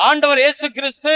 ஆண்டவர் இயேசு கிறிஸ்து.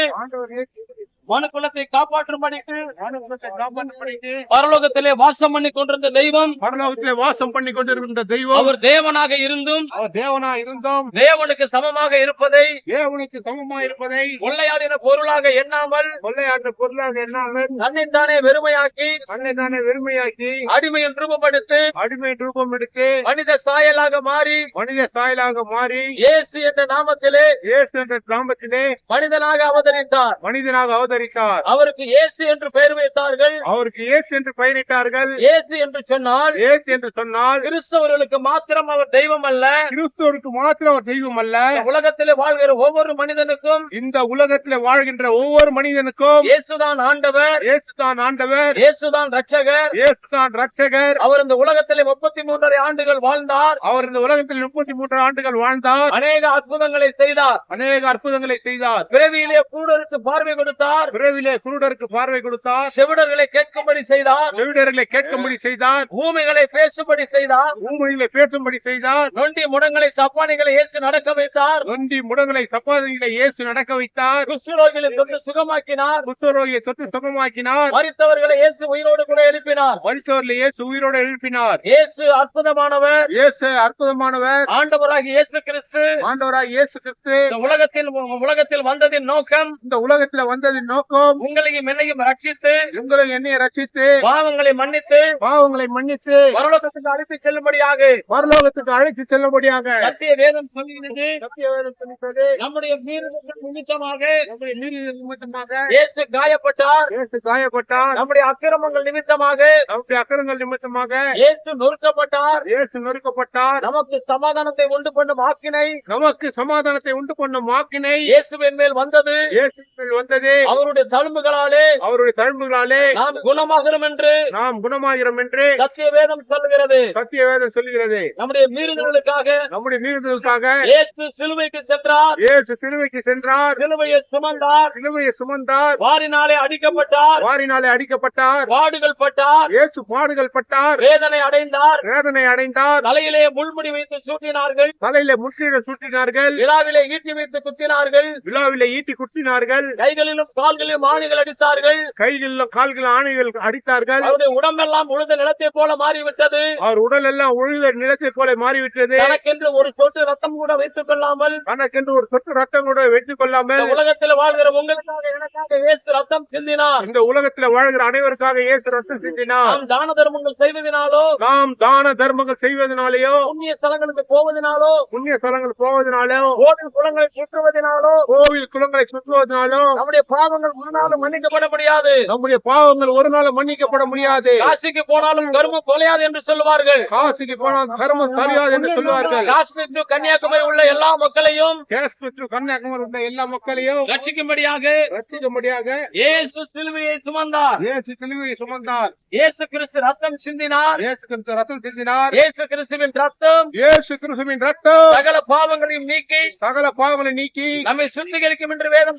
ஆண்டவர் இயேசு கிறிஸ்து மனு குலத்தை காப்பாற்றும்படிக்கு காப்பாற்றும்படிக்கு பரலோகத்திலே வாசம் பண்ணி கொண்டிருந்த தெய்வம். பரலோகத்திலே வாசம் பண்ணி கொண்டிருக்கின்ற தெய்வம். அவர் தேவனாக இருந்தும் அவர் தேவனா இருந்தோம் தேவனுக்கு சமமாக இருப்பதை தேவனுக்கு சமமா இருப்பதை கொள்ளையாடின பொருளாக எண்ணாமல் கொள்ளையாற்ற பொருளாக எண்ணாமல் தன்னைத்தானே வெறுமையாக்கி தன்னை தானே வெறுமையாக்கி அடிமையின் ரூபப்படுத்தி அடிமை ரூபம் எடுத்து மனித சாயலாக மாறி மனித சாயலாக மாறி இயேசு என்ற நாமத்திலே இயேசு என்ற கிராமத்திலே மனிதனாக அவதரித்தார். மனிதனாக அவதரித்தார் அவருக்கு இயேசு என்று பெயர் வைத்தார்கள். அவருக்கு இயேசு என்று பெயரிட்டார்கள். இயேசு என்று சொன்னால் இயேசு என்று சொன்னால் கிறிஸ்தவர்களுக்கு மாத்திரம் அவர் தெய்வம் அல்ல. கிறிஸ்துவருக்கு மாத்திரம் அவர் தெய்வம் அல்ல. உலகத்திலே வாழ்கிற ஒவ்வொரு மனிதனுக்கும் இந்த உலகத்திலே வாழ்கின்ற ஒவ்வொரு மனிதனுக்கும் இயேசுதான் ஆண்டவர். இயேசுதான் ஆண்டவர். இயேசுதான் ரட்சகர் இயேசுதான் ரட்சகர் அவர் இந்த உலகத்திலே முப்பத்தி மூன்றரை ஆண்டுகள் வாழ்ந்தார். அவர் இந்த உலகத்தில் முப்பத்தி மூன்று ஆண்டுகள் வாழ்ந்தார். அநேக அற்புதங்களை செய்தார். அநேக அற்புதங்களை செய்தார். பிறவியிலே கூடருக்கு பார்வை கொடுத்தார். பிறவிலே குருடருக்கு பார்வை கொடுத்தார். செவிடர்களை கேட்கும்படி செய்தார். செவிடர்களை கேட்கும்படி செய்தார். பூமிகளை பேசும்படி செய்தார். ஊமைகளை பேசும்படி செய்தார். நொண்டி முடங்களை சப்பானிகளை இயேசு நடக்க வைத்தார். நொண்டி முடங்களை சப்பாதிகளை இயேசு நடக்க வைத்தார். குஷ்டரோகிகளை தொட்டு சுகமாக்கினார். குஷ்டரோகியை தொட்டு சுகமாக்கினார். மரித்தவர்களை இயேசு உயிரோடு கூட எழுப்பினார். மருத்துவர்களை இயேசு உயிரோடு எழுப்பினார். இயேசு அற்புதமானவர். இயேசு அற்புதமானவர். ஆண்டவராகிய இயேசு கிறிஸ்து. ஆண்டவராய் இயேசு கிறிஸ்து. உலகத்தில் உலகத்தில் வந்ததின் நோக்கம். இந்த உலகத்துல வந்ததின் நோக்கம் உங்களையும் என்னையும் ரட்சித்து உங்களை என்னை ரட்சித்து பாவங்களை மன்னித்து பாவங்களை மன்னித்து பரலோகத்துக்கு அழைத்து செல்லும்படியாக. பரலோகத்துக்கு அழைத்து செல்லும்படியாக. சத்திய வேதம் சொல்லுகிறது. சத்தியவேதம் சொல்லுகிறது. நம்முடைய மீறுதல்கள் நிமித்தமாக நம்முடைய நீதி நிமித்தமாக இயேசு காயப்பட்டார். இயேசு காயப்பட்டார். நம்முடைய அக்கிரமங்கள் நிமித்தமாக நம்முடைய அக்கரங்கள் நிமித்தமாக இயேசு நொறுக்கப்பட்டார். இயேசு நொறுக்கப்பட்டார். நமக்கு சமாதானத்தை உண்டு பண்ணும் ஆக்கினை நமக்கு சமாதானத்தை உண்டு பண்ண மாக்கினை இயேசுவின் மேல் வந்தது. இயேசு வந்தது. அவருடைய தழும்புகளாலே அவருடைய தழும்புகளாலே நாம் குணமாகிறோம் என்று நாம் குணமாகிறோம் என்று சத்திய வேதம் சொல்லுகிறது. சத்தியவேதம் சொல்லுகிறது. நம்முடைய மீறுதல்களுக்காக நம்முடைய மீறுதலுக்காக இயேசு சிலுவைக்கு சென்றார். இயேசு சிலுவைக்கு சென்றார். சிலுவையை சுமந்தார். சிலுவையை சுமந்தார். வாரினாலே அடிக்கப்பட்டார். வாரினாலே அடிக்கப்பட்டார். பாடுகள் பட்டார். இயேசு பாடுகள் பட்டார். வேதனை அடைந்தார். வேதனை அடைந்தார். தலையிலே முள்முடி வைத்து சூட்டினார்கள். தலையில முற்றிட சுற்றினார்கள் விழாவிலே ஈட்டி வைத்து குத்தினார்கள். விழாவில ஈட்டி குத்தினார்கள். கைகளிலும் கால்களிலும் ஆணிகள் அடித்தார்கள். கைகளிலும் கால்கள் ஆணைகள் அடித்தார்கள். அவருடைய உடம்பெல்லாம் உழுத நிலத்தை போல மாறிவிட்டது. அவர் உடல் எல்லாம் ஒழுத நிலத்தை போல மாறிவிட்டது. தனக்கென்று ஒரு சொட்டு ரத்தம் கூட வைத்துக் கொள்ளாமல் தனக்கென்று ஒரு சொட்டு ரத்தம் கூட வெற்றிக் கொள்ளாமல் உலகத்தில் வாழ்கிற உங்களுக்காக எனக்காக இயேசு ரத்தம் சிந்தினார். இந்த உலகத்துல வாழ்கிற அனைவருக்காக இயேசு ரத்தம் சிந்தினார். நாம் தான தர்மங்கள் செய்வதனாலோ நாம் தான தர்மங்கள் செய்வதனாலேயோ புண்ணிய ஸ்தலங்களுக்கு போவதனாலோ புண்ணிய ஸ்தலங்கள் போவதனாலோ கோவில் குளங்களை சுற்றுவதனாலோ கோவில் குளங்களை சுற்றுவதனாலோ நம்முடைய பாவங்கள் ஒரு நாளும் மன்னிக்கப்பட முடியாது நம்முடைய பாவங்கள் ஒரு நாள் மன்னிக்கப்பட முடியாது காசிக்கு போனாலும் கருமம் கொலையாது என்று சொல்லுவார்கள். காசிக்கு போனால் தர்மம் சரியாது என்று சொல்வார்கள் காஷ்மீர் to கன்னியாகுமரி உள்ள எல்லா மக்களையும் காஷ்மீர் கன்னியாகுமரி உள்ள எல்லா மக்களையும் ரட்சிக்கும்படியாக ரட்சிக்கும்படியாக இயேசு சிலுவையை சுமந்தார். இயேசு சிலுவையை சுமந்தார். இயேசு கிறிஸ்து ரத்தம் சிந்தினார். இயேசு கிறிஸ்து ரத்தம் சிந்தினார். இயேசு கிறிஸ்துவின் ரத்தம் இயேசு கிறிஸ்துவின் ரத்தம் சகல பாவங்களையும் நீக்கி சகல பாவங்களை நீக்கி நம்மை சுத்திகரிக்கும் என்று வேதம்